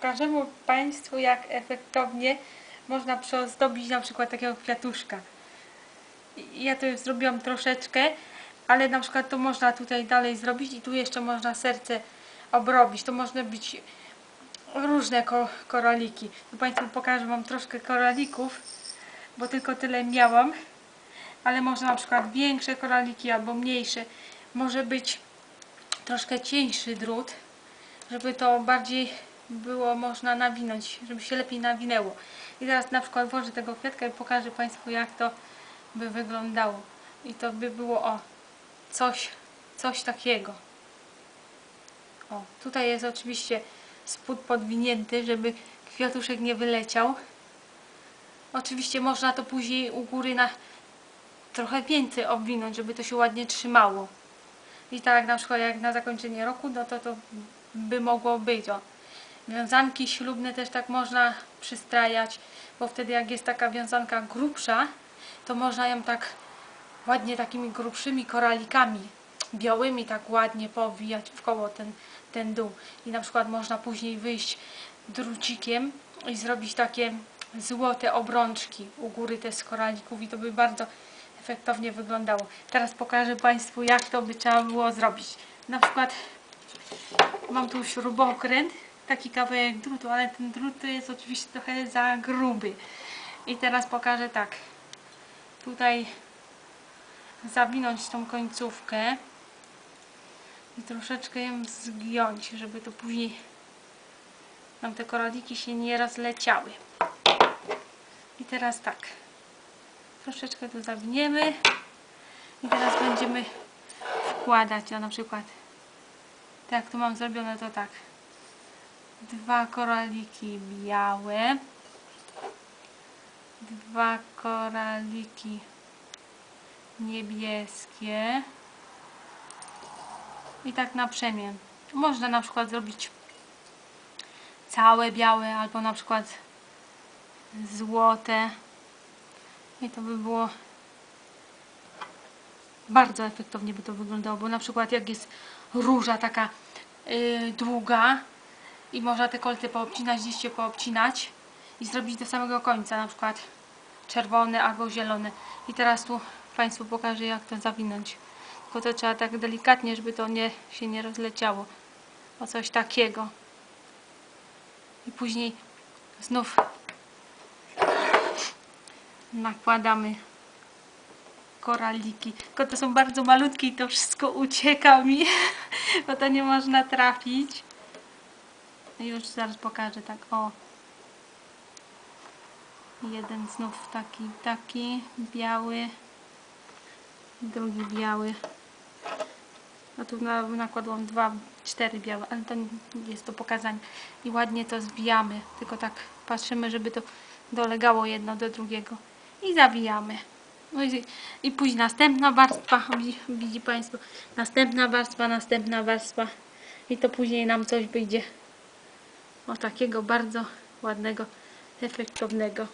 pokażemy Państwu jak efektownie można przyozdobić na przykład takiego kwiatuszka. Ja to już zrobiłam troszeczkę, ale na przykład to można tutaj dalej zrobić i tu jeszcze można serce obrobić. To można być różne ko koraliki. Tu Państwu pokażę, mam troszkę koralików, bo tylko tyle miałam. Ale można na przykład większe koraliki albo mniejsze. Może być troszkę cieńszy drut, żeby to bardziej było można nawinąć, żeby się lepiej nawinęło. I teraz na przykład włożę tego kwiatka i pokażę Państwu jak to by wyglądało. I to by było o coś, coś takiego. O, tutaj jest oczywiście spód podwinięty, żeby kwiatuszek nie wyleciał. Oczywiście można to później u góry na trochę więcej obwinąć, żeby to się ładnie trzymało. I tak na przykład jak na zakończenie roku, no to to by mogło być. O. Wiązanki ślubne też tak można przystrajać, bo wtedy jak jest taka wiązanka grubsza, to można ją tak ładnie takimi grubszymi koralikami białymi tak ładnie powijać w koło ten, ten dół. I na przykład można później wyjść drucikiem i zrobić takie złote obrączki u góry też z koralików i to by bardzo efektownie wyglądało. Teraz pokażę Państwu jak to by trzeba było zrobić. Na przykład mam tu śrubokręt, taki kawałek drutu, ale ten drut jest oczywiście trochę za gruby. I teraz pokażę tak. Tutaj zawinąć tą końcówkę i troszeczkę ją zgiąć, żeby to później nam te koraliki się nie rozleciały. I teraz tak. Troszeczkę to zawiniemy i teraz będziemy wkładać, ja na przykład tak tu mam zrobione to tak dwa koraliki białe dwa koraliki niebieskie. I tak na przemian. Można na przykład zrobić całe białe albo na przykład złote. I to by było bardzo efektownie by to wyglądało, bo na przykład jak jest róża taka yy, długa i można te kolce poobcinać, liście poobcinać i zrobić do samego końca, na przykład czerwone albo zielone. I teraz tu Państwu pokażę jak to zawinąć. Tylko to trzeba tak delikatnie, żeby to nie, się nie rozleciało. O coś takiego. I później znów nakładamy koraliki. Tylko to są bardzo malutkie i to wszystko ucieka mi, bo to nie można trafić. No Już zaraz pokażę tak, o. Jeden znów taki, taki biały, drugi biały. A tu na, nakładłam dwa, cztery białe, ale to jest to pokazanie. I ładnie to zwijamy, tylko tak patrzymy, żeby to dolegało jedno do drugiego. I zawijamy. No i, i później następna warstwa, widzi Państwo, następna warstwa, następna warstwa i to później nam coś wyjdzie o takiego bardzo ładnego, efektownego.